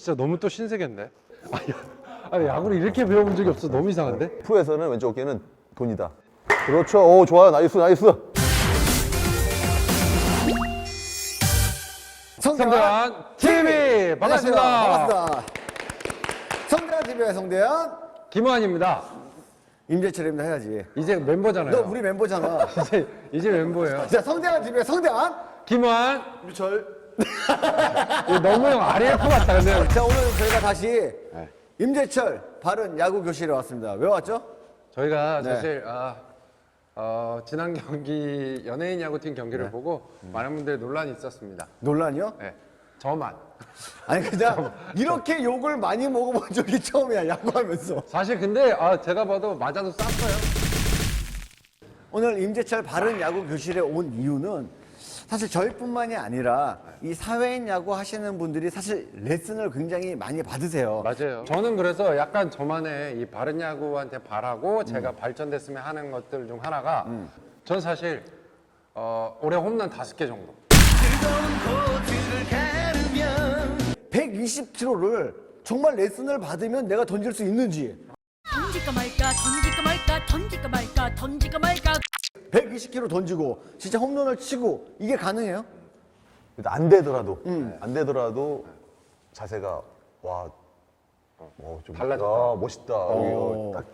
진짜 너무 또 신세계인데. 아니, 아니 야구를 이렇게 배워본 적이 없어. 너무 이상한데? 프로에서는 왼쪽 어깨는 돈이다. 그렇죠. 오, 좋아요. 나이스, 나이스. 성대한 TV 반갑습니다. 반갑습니다. 성대한 TV의 성대한 김환입니다. 임재철입니다 해야지. 이제 멤버잖아요. 너 우리 멤버잖아. 이제 이제 멤버예요. 자, 성대한 TV의 성대한 김환. 유철. 너무 형 RF 같다. 근데 자, 오늘 저희가 다시 임재철 바른 야구 교실에 왔습니다. 왜 왔죠? 저희가 네. 사실 아, 어, 지난 경기 연예인 야구팀 경기를 네. 보고 많은 분들이 논란이 있었습니다. 논란이요? 네. 저만. 아니 그냥 이렇게 욕을 많이 먹어본 적이 처음이야 야구하면서. 사실 근데 아, 제가 봐도 맞아도 쌌어요. 오늘 임재철 바른 야구 교실에 온 이유는 사실 저희뿐만이 아니라 이 사회인 야구 하시는 분들이 사실 레슨을 굉장히 많이 받으세요. 맞아요. 저는 그래서 약간 저만의 이 바른 야구한테 바라고 음. 제가 발전됐으면 하는 것들 중 하나가 전 사실 어, 올해 홈런 다섯 개 정도. 120km를 정말 레슨을 받으면 내가 던질 수 있는지 던질까 말까 던질까 말까 던질까 말까 던질까 말까 120km 던지고 진짜 홈런을 치고 이게 가능해요? 안 되더라도, 안 되더라도 자세가, 와, 어, 좀 달라졌다. 아, 멋있다. 이거 딱.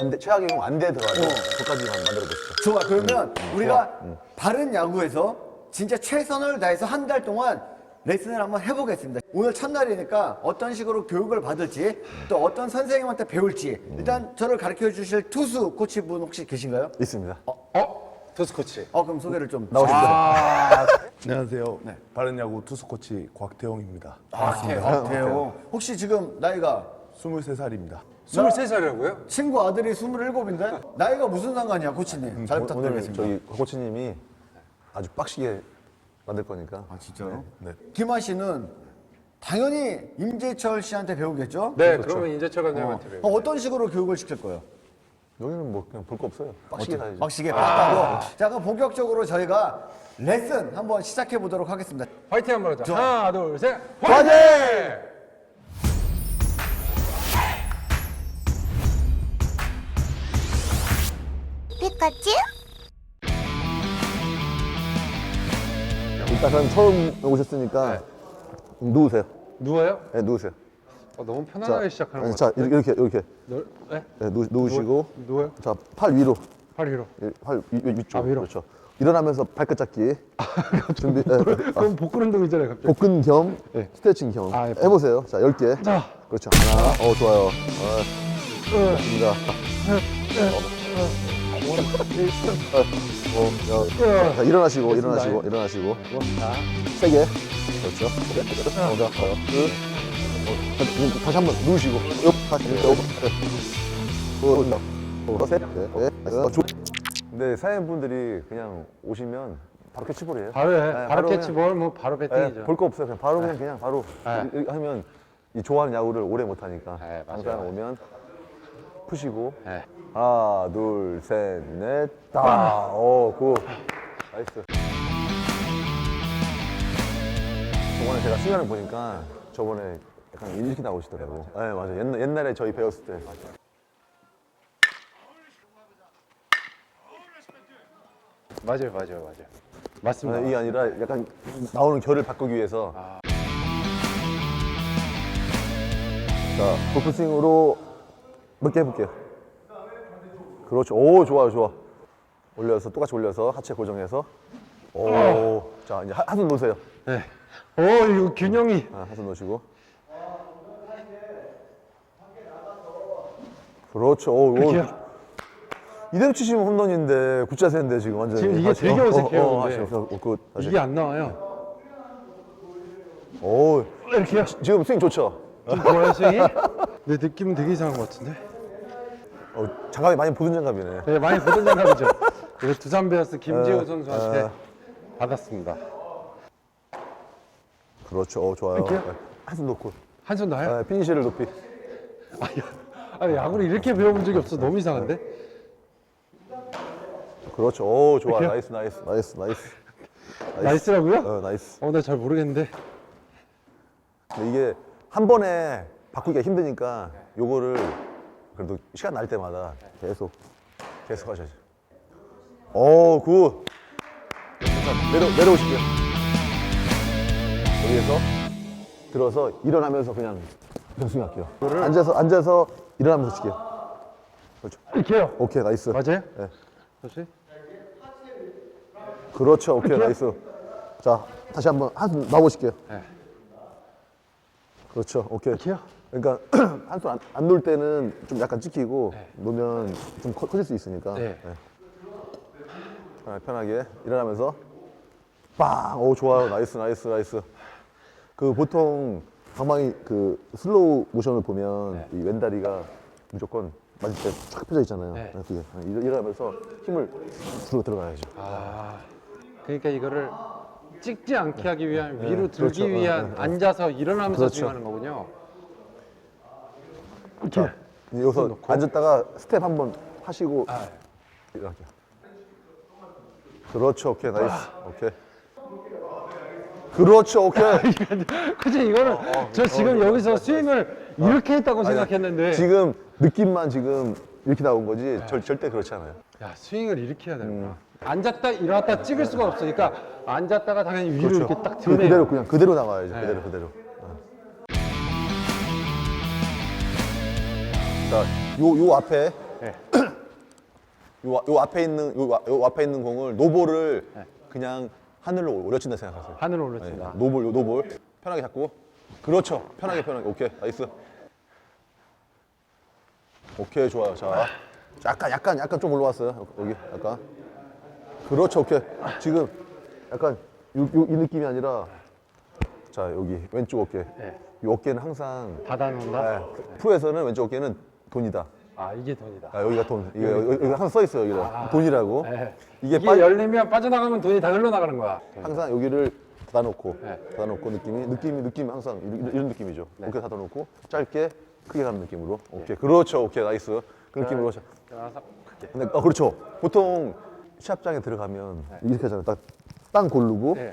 안 돼, 최악의 경우 안 되더라도 그까지만 만들어 보시죠. 좋아 그러면 우리가 바른 야구에서 진짜 최선을 다해서 한 달 동안 레슨을 한번 해보겠습니다 오늘 첫날이니까 어떤 식으로 교육을 받을지 또 어떤 선생님한테 배울지 일단 저를 가르쳐 주실 투수 코치분 혹시 계신가요? 있습니다. 어? 투수 코치. 어 그럼 소개를 좀 나오십시오. 안녕하세요. 바른야구 투수 코치 곽태용입니다. 아, 돼요 혹시 지금 나이가 23살입니다. 23살이라고요? 친구 아들이 27인데 나이가 무슨 상관이야 코치님 잘 오늘 부탁드리겠습니다 저희 코치님이 아주 빡시게 만들 거니까. 아 진짜요? 네. 김한 씨는 당연히 임재철 씨한테 배우겠죠? 네, 그러면 인재철 감독님한테 배워요. 어, 어떤 식으로 교육을 시킬 거예요? 여기는 뭐 그냥 볼 거 없어요. 빡시게 가야지. 막시계 빡가고 자 그럼 본격적으로 저희가 레슨 한번 시작해 보도록 하겠습니다 화이팅 한번 하자. 하나, 둘, 셋. 화이팅! 피카츄? 일단은 처음 오셨으니까 누우세요. 누워요? 네, 누우세요. 어, 너무 편안하게 시작하는 네, 것 자, 같아요. 이렇게, 이렇게. 네? 네? 네, 누, 누우시고. 누워요? 자, 팔 위로. 팔 위로. 예, 팔 위, 위- 위쪽. 아, 위로. 그렇죠. 일어나면서 발끝 잡기. 준비. 예, 아, 그럼 복근 운동이잖아요, 갑자기. 복근 겸 네. 스트레칭 겸. 아, 예. 해 보세요. 자, 10개. 자. 그렇죠. 하나. 어, 좋아요. 어, 좋습니다. 어, 야. 자, 일어나시고, 일어나시고, 일어나시고. 자, 세게. 그렇죠. 어, 자, 어, 둘. 어, 다시- 다시 한번 누우시고. 옆, 다시, 옆. 네. 어, 어, 셋. 네, 네. 어, 좋- 근데 사연분들이 그냥 오시면 바로 캐치볼이에요. 바로 해. 네, 바로 바로 캐치볼, 뭐 바로 배팅이죠. 볼 거 없어요. 그냥 바로 그냥 그냥 바로 네. 하면 이 좋아하는 야구를 오래 못 하니까 네, 맞아요. 항상 오면 푸시고 네. 하나 둘 셋 넷 다. 어, 굿. 나이스. 저번에 제가 수련을 보니까 저번에 약간 이렇게 나오시더라고. 네, 맞아요. 옛날, 옛날에 저희 배웠을 때. 맞아요, 맞아요, 맞아요. 맞습니다. 아, 이게 아니라 약간 나오는 결을 바꾸기 위해서. 자, 골프 스윙으로 몇 개 해볼게요. 그렇죠. 오, 좋아요, 좋아. 올려서, 똑같이 올려서 하체 고정해서. 오, 자, 이제 한손 놓으세요. 네. 오, 이거 균형이. 아, 한손 놓으시고. 그렇죠. 오, 오. 이대로 치시면 홈런인데, 굿자세인데, 지금 완전. 지금 이게 되게 어색해요, 어, 어, 근데. 하시고, 어, 굿. 다시. 이게 안 나와요. 오, 이렇게요? 지금 스윙 좋죠? 좀 좋아요, 스윙이? 내 느낌은 되게 이상한 것 같은데? 어, 장갑이 많이 보든 장갑이네. 네, 많이 보던 장갑이죠. 이거 두산 베어스 김지우 어, 선수한테 어. 받았습니다. 그렇죠. 어, 좋아요. 이렇게요? 한손 놓고. 한 손 나요? 네, 피니시를 높이. 아니, 야구를 이렇게 배워본 적이 없어. 너무 이상한데? 그렇죠. 오, 좋아. 이렇게요? 나이스, 나이스, 나이스, 나이스. 나이스라고요? 어, 나이스. 어, 나 잘 모르겠는데. 근데 이게 한 번에 바꾸기가 힘드니까 요거를 그래도 시간 날 때마다 계속 계속 하셔야죠. 오, 굿. 자, 내려, 내려오실게요. 여기에서 들어서 일어나면서 그냥 연승 할게요. 앉아서, 앉아서 일어나면서 칠게요. 그렇죠. 이렇게요. 오케이, 나이스. 맞아요? 네. 그렇지? 그렇죠. 오케이, 나이스. 자, 다시 한번 한숨 놔보실게요. 네. 그렇죠. 오케이. 이렇게요? 그러니까 한 손 안 놓을 때는 좀 약간 찍히고 놓으면 좀 커, 커질 수 있으니까. 네. 아, 편하게 일어나면서 빵! 오 좋아요. 나이스 나이스 나이스. 그 보통 방망이 그 슬로우 모션을 보면 이 왼다리가 무조건 맞을 때쫙 펴져 있잖아요. 네. 그게 일- 일어나면서 힘을 들어 들어가야죠. 아, 그러니까 이거를 찍지 않게 하기 위한 위로 들기 그렇죠. 위한 네, 네. 앉아서 일어나면서 그렇죠. 스윙하는 거군요. 자, 이제 여기서 앉았다가 스텝 한번 하시고 아, 이렇게. 그렇죠. 오케이. 나이스. 오케이. 그렇죠. 오케이. 그치 이거는 저 지금 여기서 스윙을 이렇게 했다고 생각했는데 지금 느낌만 지금 이렇게 나온 거지 절, 절대 그렇지 않아요. 야 스윙을 이렇게 해야 되는구나. 음. 앉았다 일어났다 찍을 수가 없으니까 앉았다가 당연히 위로 이렇게 딱 그, 드네요. 그대로 그냥 그대로 나가야죠. 네. 그대로 그대로. 어. 자, 요요 앞에 네. 요, 요 앞에 있는 요, 와- 요 앞에 있는 공을 노볼을 네. 그냥 하늘로 올려친다 생각하세요. 하늘을 네, 올렸습니다. 노볼 요 노볼 편하게 잡고 그렇죠. 편하게 편하게 오케이 나이스. 오케이 좋아요. 자 약간 약간 약간 좀 올라왔어요. 여기 약간 그렇죠. 오케이 지금 약간 요, 요, 이 느낌이 아니라 자 여기 왼쪽 어깨. 네. 이 어깨는 항상 닫아놓는다. 네, 프로에서는 왼쪽 어깨는 돈이다. 아 이게 돈이다. 아, 여기가 돈. 이게 여기, 여기 항상 써 있어요 여기다 돈이라고. 네. 이게, 이게 빠- 열리면 빠져나가면 돈이 다 흘러나가는 거야. 항상 여기를 닫아놓고 네. 닫아놓고 느낌이 느낌이 느낌이 항상 이런, 이런 느낌이죠. 어깨 닫아놓고 짧게 크게 가는 느낌으로. 오케이 그렇죠. 오케이 나이스. 그 느낌으로. 자, 크게. 근데 어 그렇죠. 보통 시합장에 들어가면 이렇게 하잖아요. 딱 땅 고르고 네.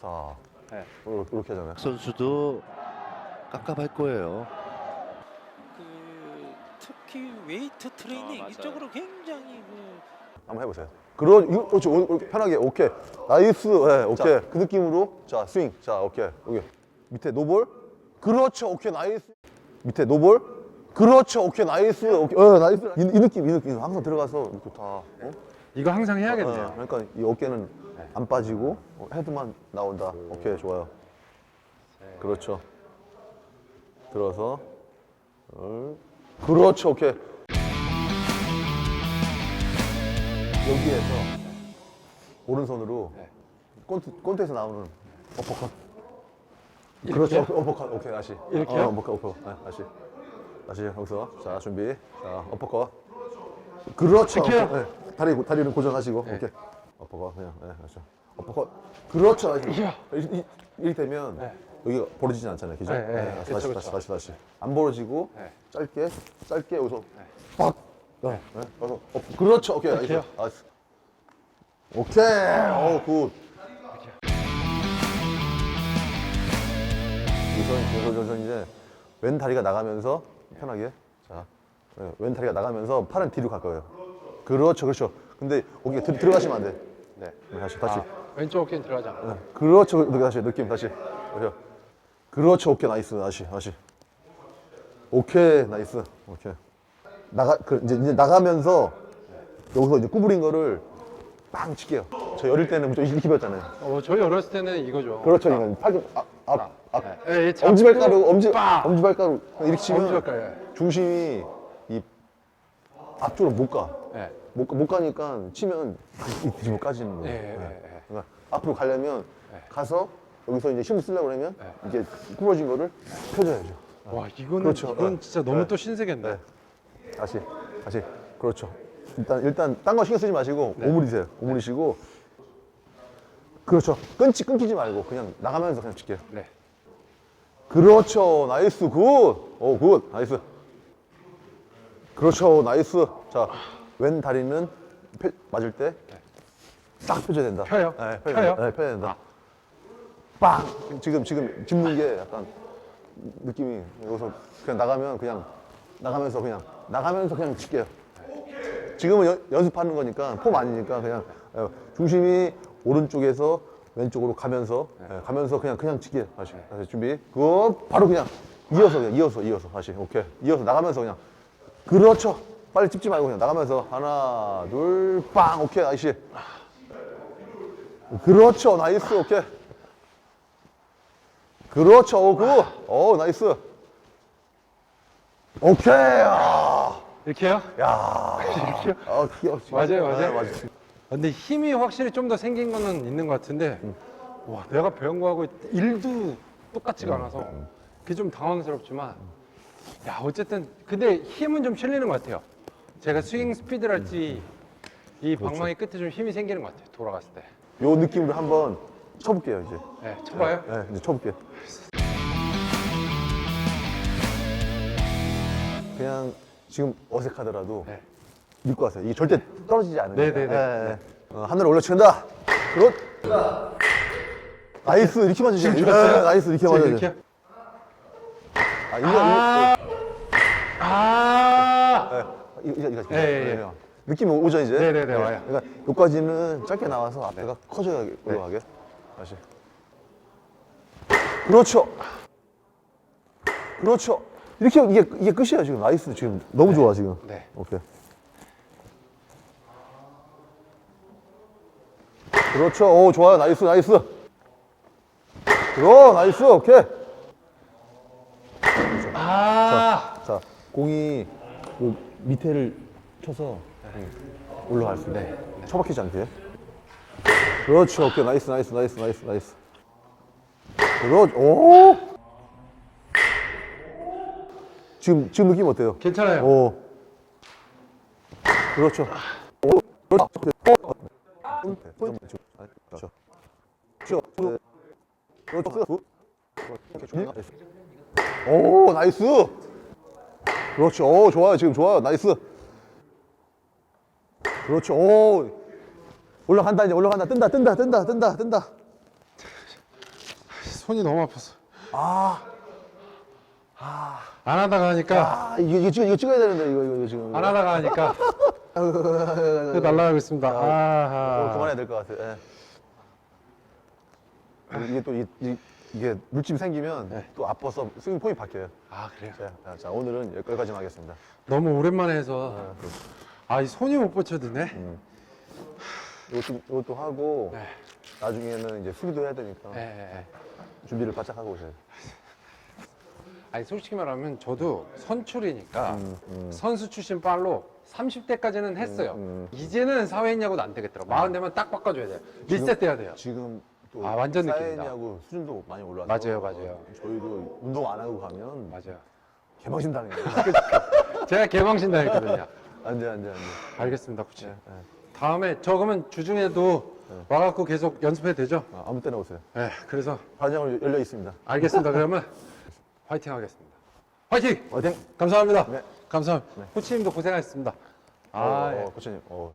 자 네. 이렇게, 이렇게 하잖아요. 선수도 깝깝할 거예요. 그 특히 웨이트 트레이닝 이쪽으로 굉장히 그 한번 해보세요. 그러 이거. 오- 이렇게 편하게 오케이. 나이스. 네, 오케이. 그 느낌으로. 자. 스윙. 자 오케이. 여기 밑에 노볼. 그렇죠. 오케이. 나이스. 밑에 노볼. 그렇죠. 오케이. 나이스. 오케이. 어 나이스. 이, 이 느낌 이 느낌. 항상 들어가서 이렇게 다 어? 이거 항상 어, 해야겠네요. 그러니까 이 어깨는 안 빠지고 어, 헤드만 나온다. 오케이. 좋아요. 그렇죠. 들어서. 어, 그렇죠. 오케이. 여기에서 오른손으로 꼰트, 꼰트에서 나오는 어퍼컷. 그렇죠. 어퍼컷. 오케이 다시. 이렇게요? 어, 어퍼컷. 어퍼컷. 네, 다시. 다시 여기서 자 준비. 자 어퍼컷. 그렇죠. 이렇게요? 네. 다리 다리는 고정하시고. 오케이. 어퍼컷 그냥. 네, 그렇죠. 어퍼컷. 그렇죠. 이야. 이, 이, 이렇게 되면 여기가 벌어지진 않잖아요. 그죠? 네, 네. 다시, 그렇죠, 다시. 다시, 다시, 다시. 안 벌어지고 네. 짧게, 짧게 여기서 빡. 네. 네. 가서 어, 그렇죠. 오케이. 나이스. 나이스. 오케이. 어, 굿. 여기서, 여기서, 여기서 이제 왼 다리가 나가면서 편하게. 자, 네, 왼 다리가 나가면서 팔은 뒤로 갈 거예요. 그렇죠, 그렇죠. 근데 어깨 들, 들어가시면 안 돼. 네. 네, 다시, 다시. 아, 왼쪽 어깨는 들어가지 않아. 네, 그렇죠. 다시 느낌 다시. 그렇죠. 그렇죠. 오케이 나이스. 다시 다시. 오케이 나이스. 오케이. 나가 그 이제 이제 나가면서 여기서 이제 구부린 거를 빵 칠게요. 저 어릴 때는 좀 이렇게 배웠잖아요. 어, 저희 어렸을 때는 이거죠. 그렇죠. 이건 팔 앞, 앞, 네. 예, 예, 엄지발가락, 엄지, 빵! 엄지발가락 이렇게 치면 엄지발가락. 중심이 이 앞쪽으로 못 가. 네. 못, 가- 못 가니까 치면 이 뒤로 까지는 거예요. 예, 예, 네. 예. 그러니까 앞으로 가려면 가서 여기서 이제 힘을 쓰려고 그러면 네. 이게 구부러진 거를 펴줘야죠. 와 이거는 그렇죠. 이건 네. 진짜 너무 네. 또 신세계인데. 네. 다시, 다시. 그렇죠. 일단, 일단, 딴 거 신경 쓰지 마시고, 오므리세요. 오므리시고. 그렇죠. 끊지, 끊기지 말고, 그냥 나가면서 그냥 칠게요. 네. 그렇죠. 나이스, 굿. 오, 굿. 나이스. 그렇죠. 나이스. 자, 왼 다리는 펴- 맞을 때 딱 펴줘야 된다. 펴요? 네, 펴요? 네, 펴야 된다. 빵! 지금, 지금 짚는 게 약간 느낌이 여기서 그냥 나가면 그냥 나가면서 그냥 나가면서 그냥 칠게요. 지금은 연- 연습하는 거니까 폼 아니니까 그냥 예, 중심이 오른쪽에서 왼쪽으로 가면서 예, 가면서 그냥 그냥 치게 다시. 다시 준비. 그거 바로 그냥 이어서 그냥 이어서 이어서 다시. 오케이. 이어서 나가면서 그냥. 그렇죠. 빨리 찝지 말고 그냥 나가면서 하나 둘 빵. 오케이 나이스 그렇죠. 나이스. 오케이 그렇죠 오 굿. 오 나이스 오케이 아. 이렇게요? 야, 아, 귀여워. 맞아요, 맞아요. 네, 맞아요. 근데 힘이 확실히 좀 더 생긴 거는 있는 것 같은데 와 내가 배운 거하고 일도 똑같지가 않아서 그게 좀 당황스럽지만 야 어쨌든 근데 힘은 좀 실리는 것 같아요 제가 스윙 스피드랄지 이 방망이 끝에 좀 힘이 생기는 것 같아요 돌아갔을 때 요 느낌으로 한번 쳐볼게요, 이제. 네, 쳐봐요 네, 이제 쳐볼게요. 그냥 지금 어색하더라도 네. 믿고 가세요. 이게 절대 떨어지지 않아요. 네네 네. 어, 하늘을 올려친다. 그렇. 나이스 이렇게. 지금 좋았어요? 네, 나이스 이렇게 맞아요. 이렇게요? 아, 이거 아 이거 이거 이거 이거. 예, 예, 예. 느낌이 오죠 이제. 네 네 네, 와요. 그러니까 여기까지는 짧게 나와서 앞에가 커져야 올라가게. 다시. 그렇죠. 그렇죠. 이렇게 이게 이게 끝이에요 지금 나이스 지금 너무 좋아 지금. 네. 오케이. 그렇죠. 오 좋아요 나이스 나이스. 그럼 나이스 오케이. 아, 자, 공이 그 밑에를 쳐서 올라갈 수 있네. 처박히지 않게. 그렇죠. 오케이. 나이스, 나이스, 나이스, 나이스, 나이스. 그렇죠. 오! 지금, 지금 느낌 어때요? 괜찮아요 오. 그렇죠. 오. 그렇죠. 그렇죠. 그렇죠. 오, 나이스. 그렇죠. 오, 좋아요. 지금 좋아요. 나이스. 그렇죠. 오. 올라간다, 이제 올라간다. 뜬다, 뜬다, 뜬다, 뜬다, 뜬다. 손이 너무 아팠어 아, 안 하다가 하니까 아, 이거, 이거, 찍어, 이거 찍어야 되는데, 이거, 이거, 이거 지금. 안 하다가 하니까 또 날라가고 있습니다 어, 아하 그만해야 될 것 같아요. 예. 이게 또, 이, 이, 이게 물집이 생기면 또 아파서 스윙 폼이 바뀌어요. 아 그래요? 자, 자, 오늘은 여기까지만 하겠습니다. 너무 오랜만에 해서 아 이 손이 못 버텨드네 이것도, 이것도 하고, 네. 나중에는 이제 수비도 해야 되니까 예. 준비를 바짝 하고 오세요. 아니 솔직히 말하면 저도 선출이니까 음, 선수 출신 빨로 30대까지는 했어요 음. 이제는 사회인야구도 안 되겠더라고 마흔 되면 딱 바꿔줘야 돼요 리셋돼야 돼요 지금 또 아, 완전 느낌이다. 사회냐고 수준도 많이 올라서 맞아요, 맞아요. 저희도 운동 안 하고 가면 맞아요 개망신 당해요. 제가 개망신다 했거든요 안돼 안돼 안돼. 알겠습니다 코치 네. 다음에 저 그러면 주중에도 와갖고 계속 연습해도 되죠? 아, 아무 때나 오세요. 네 그래서 반장은 열려 있습니다. 알겠습니다 그러면 화이팅 하겠습니다 화이팅! 화이팅! 감사합니다 네. 감사합니다 코치님도 고생하셨습니다 아, 어, 예. 어, 코치님. 어.